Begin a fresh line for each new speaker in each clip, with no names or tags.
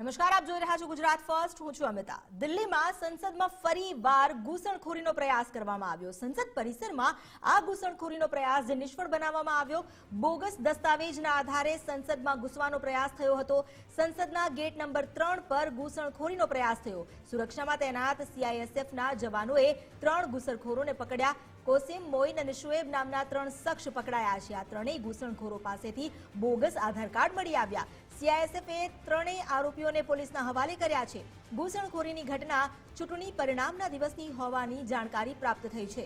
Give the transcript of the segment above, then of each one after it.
નમસ્કાર, આપ જોઈ રહ્યા છો ગુજરાત ફર્સ્ટ. હું છું અમિતા. દિલ્હીમાં સંસદમાં ફરી વાર ઘૂસણખોરીનો પ્રયાસ કરવામાં આવ્યો. સંસદ પરિસરમાં આ ઘૂસણખોરીનો પ્રયાસ જે નિષ્ફળ બનાવવામાં આવ્યો, બોગસ દસ્તાવેજના આધારે સંસદમાં ઘૂસવાનો પ્રયાસ થયો હતો. સંસદના ગેટ નંબર ત્રણ પર ઘૂસણખોરીનો પ્રયાસ થયો. સુરક્ષામાં તૈનાત સીઆઈએસએફના જવાનોએ ત્રણ ઘૂસણખોરોને પકડ્યા. કોસિમ મોઇન અને શુએબ નામના ત્રણ શખ્સ પકડાયા છે. આ ત્રણેય ઘૂસણખોરો પાસેથી બોગસ આધાર કાર્ડ મળી આવ્યા. સીઆઈએસએફે ત્રણેય આરોપીઓને પોલીસના હવાલે કર્યા છે. ઘૂસણખોરીની ઘટના ચૂંટણી પરિણામના દિવસની હોવાની જાણકારી પ્રાપ્ત થઈ છે.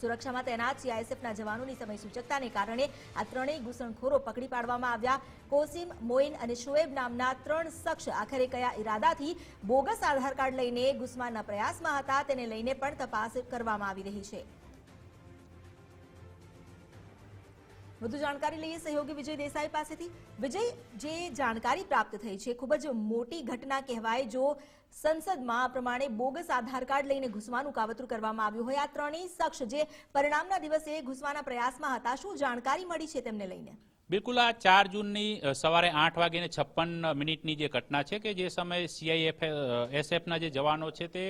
સુરક્ષામાં તૈનાત સીઆઈએસએફના જવાનોની સમય સૂચકતાને કારણે આ ત્રણેય ઘૂસણખોરો પકડી પાડવામાં આવ્યા. કોસિમ મોઇન અને શોએબ નામના ત્રણ શખ્સ આખરે કયા ઈરાદાથી બોગસ આધાર કાર્ડ લઈને ઘૂસવાના પ્રયાસમાં હતા તેને લઈને પણ તપાસ કરવામાં આવી રહી છે. વધુ જાણકારી લઈએ સહયોગી વિજય દેસાઈ પાસેથી. વિજય, જે જાણકારી પ્રાપ્ત થઈ છે, ખૂબ જ મોટી ઘટના કહેવાય જો સંસદમાં આ પ્રમાણે બોગસ આધાર કાર્ડ લઈને ઘૂસવાનું કાવતરું કરવામાં આવ્યું હોય. આ ત્રણેય શખ્સ જે પરિણામના દિવસે ઘૂસવાના પ્રયાસમાં હતા, શું જાણકારી મળી છે તેમને લઈને?
બિલકુલ આ ચાર જૂનની સવારે આઠ વાગીને છપ્પન મિનિટની જે ઘટના છે કે જે સમયે સીઆઈએફ એસએફના જે જવાનો છે તે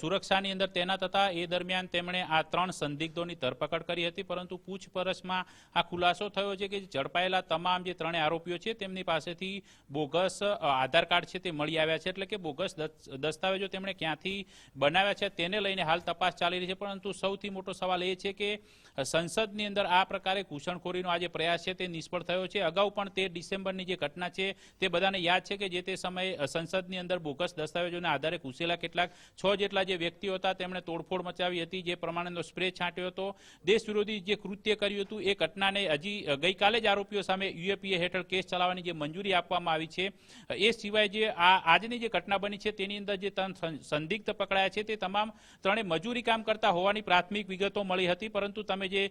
સુરક્ષાની અંદર તૈનાત હતા એ દરમિયાન તેમણે આ ત્રણ સંદિગ્ધોની ધરપકડ કરી હતી, પરંતુ પૂછપરછમાં આ ખુલાસો થયો છે કે ઝડપાયેલા તમામ જે ત્રણેય આરોપીઓ છે તેમની પાસેથી બોગસ આધાર કાર્ડ છે તે મળી આવ્યા છે, એટલે કે બોગસ દસ્તાવેજો તેમણે ક્યાંથી બનાવ્યા છે તેને લઈને હાલ તપાસ ચાલી રહી છે, પરંતુ સૌથી મોટો સવાલ એ છે કે સંસદની અંદર આ પ્રકારે ઘૂસણખોરીનો આ જે પ્રયાસ છે તે નિષ્ફળ થયો છે. અગાઉ પણ તેર ડિસેમ્બરની જે ઘટના છે, તે બધાને યાદ છે કે જે તે સમયે સંસદની અંદર બોગસ દસ્તાવેજોના આધારે ઘૂસેલા કેટલાક, છ જેટલા જે વ્યક્તિઓ હતા, તેમણે તોડફોડ મચાવી હતી, જે પ્રમાણેનો સ્પ્રે છાંટ્યો હતો. દેશ વિરોધી જે કૃત્ય કર્યું હતું, એ ઘટનાને હજી ગઈકાલે જ આરોપીઓ સામે યુએપીએ હેઠળ કેસ ચલાવવાની જે મંજૂરી આપવામાં આવી છે. એ સિવાય જે આ આજની જે ઘટના બની છે, તેની અંદર જે ત્રણ સંદિગ્ધ પકડાયા છે, તે તમામ ત્રણે મજૂરી કામ કરતા હોવાની પ્રાથમિક વિગતો મળી હતી. પરંતુ તમે જે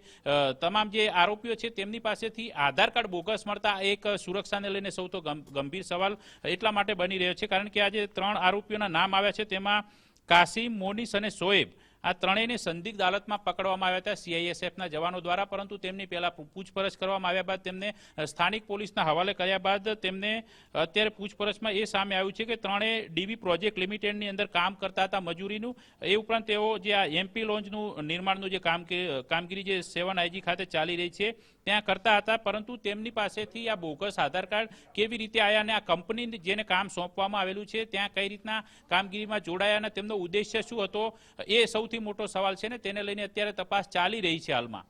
તમામ જે આરોપીઓ છે, તેમની પાસેથી આધાર કાર્ડ બોગસ મળતા એક સુરક્ષાને લઈને સૌ તો ગંભીર સવાલ એટલા માટે બની રહ્યો છે. કારણ કે આજે ત્રણ આરોપીઓના નામ આવ્યા છે. તેમાં કાસિમ, મોનિસ અને શોએબ આ ત્રણેયને સંદિગ્ધ હાલતમાં પકડવામાં આવ્યા હતા સીઆઈએસએફના જવાનો દ્વારા, પરંતુ તેમની પહેલા પૂછપરછ કરવામાં આવ્યા બાદ તેમને સ્થાનિક પોલીસના હવાલે કર્યા બાદ તેમને અત્યારે પૂછપરછમાં એ સામે આવ્યું છે કે ત્રણેય ડીવી પ્રોજેક્ટ લિમિટેડની અંદર કામ કરતા હતા મજૂરીનું. એ ઉપરાંત તેઓ જે આ એમપી લોન્જનું નિર્માણનું જે કામ કામગીરી જે સેવન આઈજી ખાતે ચાલી રહી છે, ત્યાં કરતા હતા, પરંતુ તેમની પાસેથી આ બોગસ આધાર કાર્ડ કેવી રીતે આવ્યા અને આ કંપની જેને કામ સોંપવામાં આવેલું છે, ત્યાં કઈ રીતના કામગીરીમાં જોડાયા અને તેમનો ઉદ્દેશ્ય શું હતો, એ સૌથી મોટો સવાલ છે ને તેને લઈને અત્યારે તપાસ ચાલી રહી છે હાલમાં.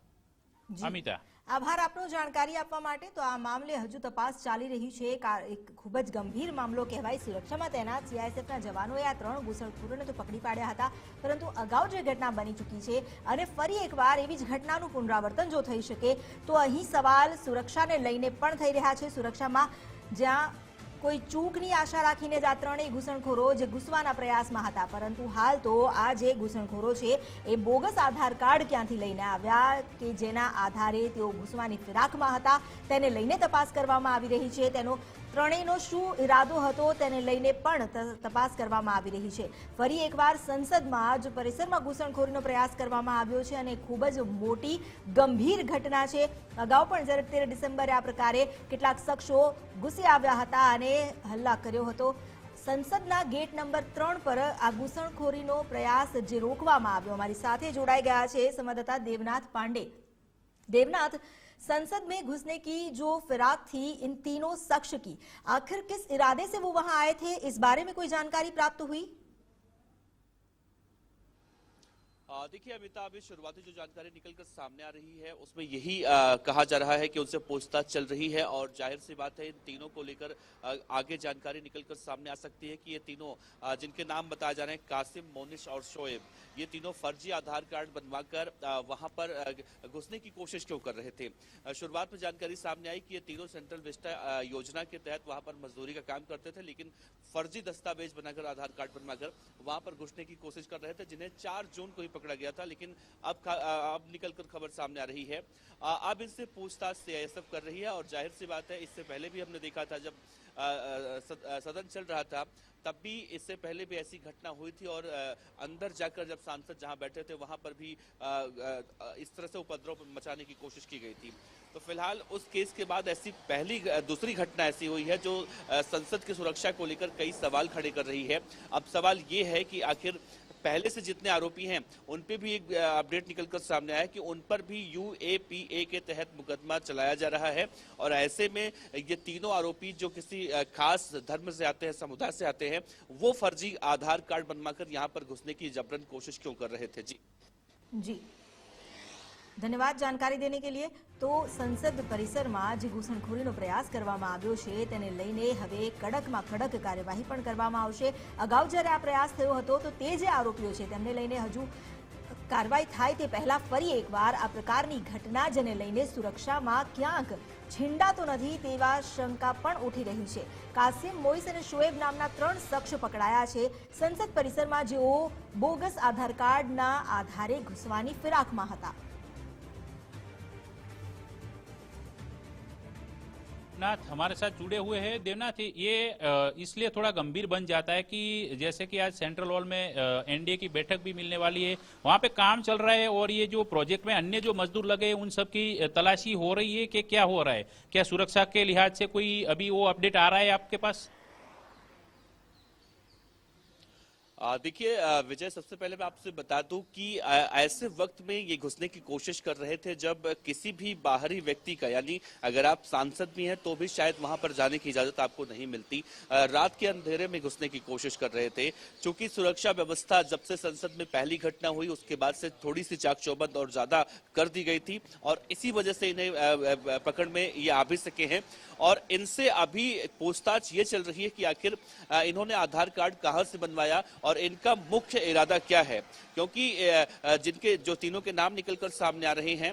અમિતા.
આભાર આપનો જાણકારી આપવા માટે. તો આ મામલે હજુ તપાસ ચાલી રહી છે. એક ખૂબ જ ગંભીર મામલો કહેવાય. સુરક્ષામાં તૈનાત સીઆઈએસએફના જવાનોએ આ ત્રણ ઘૂસણખોરોને તો પકડી પાડ્યા હતા. પરંતુ અગાઉ જે ઘટના બની ચૂકી છે અને ફરી એકવાર એવી જ ઘટનાનું પુનરાવર્તન જો થઈ શકે તો અહીં સવાલ સુરક્ષાને લઈને પણ થઈ રહ્યા છે. સુરક્ષામાં જ્યાં કોઈ ચૂકની આશા રાખીને જ આ ત્રણેય ઘૂસણખોરો જે ઘૂસવાના પ્રયાસમાં હતા. પરંતુ હાલ તો આ જે ઘૂસણખોરો છે, એ બોગસ આધાર કાર્ડ ક્યાંથી લઈને આવ્યા કે જેના આધારે તેઓ ઘૂસવાની ફિરાકમાં હતા? તેને લઈને તપાસ કરવામાં આવી રહી છે. તેનો ત્રણેયનો શું ઇરાદો હતો તેને લઈને પણ તપાસ કરવામાં આવી રહી છે. ફરી એકવાર સંસદમાં આજ પરિસરમાં ઘૂસણખોરીનો પ્રયાસ કરવામાં આવ્યો છે અને ખૂબ જ મોટી, ગંભીર ઘટના છે. અગાઉ પણ જ્યારે તેર ડિસેમ્બરે આ પ્રકારે કેટલાક શખ્સો ઘૂસી આવ્યા હતા અને હલ્લા કર્યો હતો. સંસદના ગેટ નંબર ત્રણ પર આ ઘૂસણખોરીનો પ્રયાસ જે રોકવામાં આવ્યો, અમારી સાથે જોડાઈ ગયા છે સંવાદદાતા દેવનાથ પાંડે. દેવનાથ संसद में घुसने की जो फिराक थी इन तीनों शख्स की आखिर किस इरादे से वो वहां आए थे इस बारे में कोई जानकारी प्राप्त हुई
देखिए अमिताभ अभी शुरुआती जो जानकारी निकल कर सामने आ रही है उसमें यही आ, कहा जा रहा है कि उनसे पूछताछ चल रही है और ज़ाहिर सी बात है इन तीनों को लेकर आगे जानकारी निकल कर सामने आ सकती है कि ये तीनों आ, जिनके नाम बताए जा रहे हैं कासिम मोनिश और शोएब ये तीनों फर्जी आधार कार्ड बनवाकर आ, वहाँ पर घुसने की कोशिश क्यों कर रहे थे? शुरुआत में जानकारी सामने आई कि ये तीनों सेंट्रल विस्टा योजना के तहत वहाँ पर मजदूरी का काम करते थे लेकिन फर्जी दस्तावेज़ बनाकर आधार कार्ड बनवाकर वहाँ पर घुसने की कोशिश कर रहे थे जिन्हें चार जून को ही पकड़ा गया था, लेकिन अब अब निकल कर खबर सामने आ रही है। अब इनसे पूछताछ सीआईएसएफ कर रही है, और ज़ाहिर सी बात है, इससे पहले भी हमने देखा था, जब सदन चल रहा था, तब भी इससे पहले भी ऐसी घटना हुई थी, और अंदर जाकर जब सांसद जहाँ बैठे थे, वहाँ पर भी इस तरह से उपद्रव मचाने की कोशिश की गई थी। तो फ़िलहाल उस केस के बाद ऐसी पहली दूसरी घटना ऐसी हुई है, जो संसद की सुरक्षा को लेकर कई सवाल खड़े कर रही है। अब सवाल ये है कि आखिर पहले से जितने आरोपी हैं, उन पे भी एक अपडेट निकलकर सामने आया कि उन पर भी यूएपीए के तहत मुकदमा चलाया जा रहा है और ऐसे में ये तीनों आरोपी जो किसी खास धर्म से आते हैं, समुदाय से आते हैं, वो फर्जी आधार कार्ड बनवाकर यहाँ पर घुसने की जबरन कोशिश क्यों कर रहे थे? जी।
જી ધન્યવાદ જાણકારી દેને કે લીએ તો સંસદ પરિસરમાં જે ઘૂસણખોરીનો પ્રયાસ કરવામાં આવ્યો છે તેને લઈને હવે કડકમાં કડક કાર્યવાહી પણ કરવામાં આવશે. અગાઉ જ્યારે આ પ્રયાસ થયો હતો તો તે જે આરોપીઓ છે તેમને લઈને હજુ કાર્યવાહી થાય તે પહેલા ફરી એકવાર આ પ્રકારની ઘટના જેને લઈને સુરક્ષામાં ક્યાંક છીંડાતો નથી તેવા શંકા પણ ઉઠી રહી છે. કાસિમ મોઇસ અને શોએબ નામના ત્રણ શખ્સ પકડાયા છે. સંસદ પરિસરમાં જેઓ બોગસ આધાર કાર્ડના આધારે ઘૂસવાની ફિરાકમાં હતા.
देवनाथ हमारे साथ जुड़े हुए हैं। देवनाथ, ये इसलिए थोड़ा गंभीर बन जाता है कि जैसे कि आज सेंट्रल हॉल में एनडीए की बैठक भी मिलने वाली है। वहाँ पे काम चल रहा है और ये जो प्रोजेक्ट में अन्य जो मजदूर लगे उन सब की तलाशी हो रही है कि क्या हो रहा है? क्या सुरक्षा के लिहाज से कोई अभी वो अपडेट आ रहा है आपके पास
आ, देखिए विजय, सबसे पहले मैं आपसे बता दूँ कि ऐसे वक्त में ये घुसने की कोशिश कर रहे थे जब किसी भी बाहरी व्यक्ति का, यानी अगर आप सांसद भी हैं तो भी शायद वहाँ पर जाने की इजाज़त आपको नहीं मिलती। रात के अंधेरे में घुसने की कोशिश कर रहे थे। चूँकि सुरक्षा व्यवस्था जब से संसद में पहली घटना हुई, उसके बाद से थोड़ी सी चाक चौबंद और ज़्यादा कर दी गई थी और इसी वजह से इन्हें पकड़ में ये आ भी सके हैं। और इनसे अभी पूछताछ ये चल रही है कि आखिर इन्होंने आधार कार्ड कहाँ से बनवाया और इनका मुख्य इरादा क्या है? क्योंकि जिनके, जो तीनों के नाम निकलकर सामने आ रहे हैं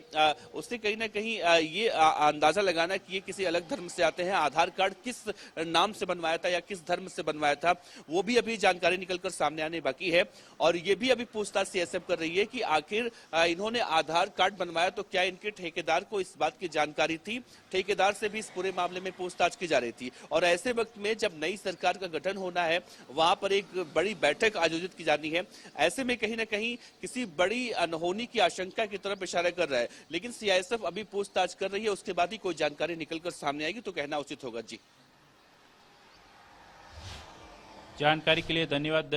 उससे कहीं ना कहीं ये अंदाज़ा लगाना कि ये किसी अलग धर्म से आते हैं, आधार कार्ड किस नाम से बनवाया था या किस धर्म से बनवाया था, वो भी अभी जानकारी निकलकर सामने आने बाकी है। और ये भी अभी पूछताछ सीएसएफ कर रही है कि आखिर इन्होंने आधार कार्ड बनवाया तो क्या इनके ठेकेदार को इस बात की जानकारी थी? ठेकेदार से भी इस पूरे मामले में पूछताछ की जा रही थी। और ऐसे वक्त में जब नई सरकार का गठन होना है, वहाँ पर एक बड़ी बैठक आयोजित की जानी है। ऐसे में कहीं ना कहीं किसी बड़ी अनहोनी की आशंका की तरफ़ इशारा कर रहा है। लेकिन सीआईएसएफ अभी पूछताछ कर रही है, उसके बाद ही कोई जानकारी निकलकर सामने आएगी तो कहना उचित होगा। जी।
जानकारी के लिए धन्यवाद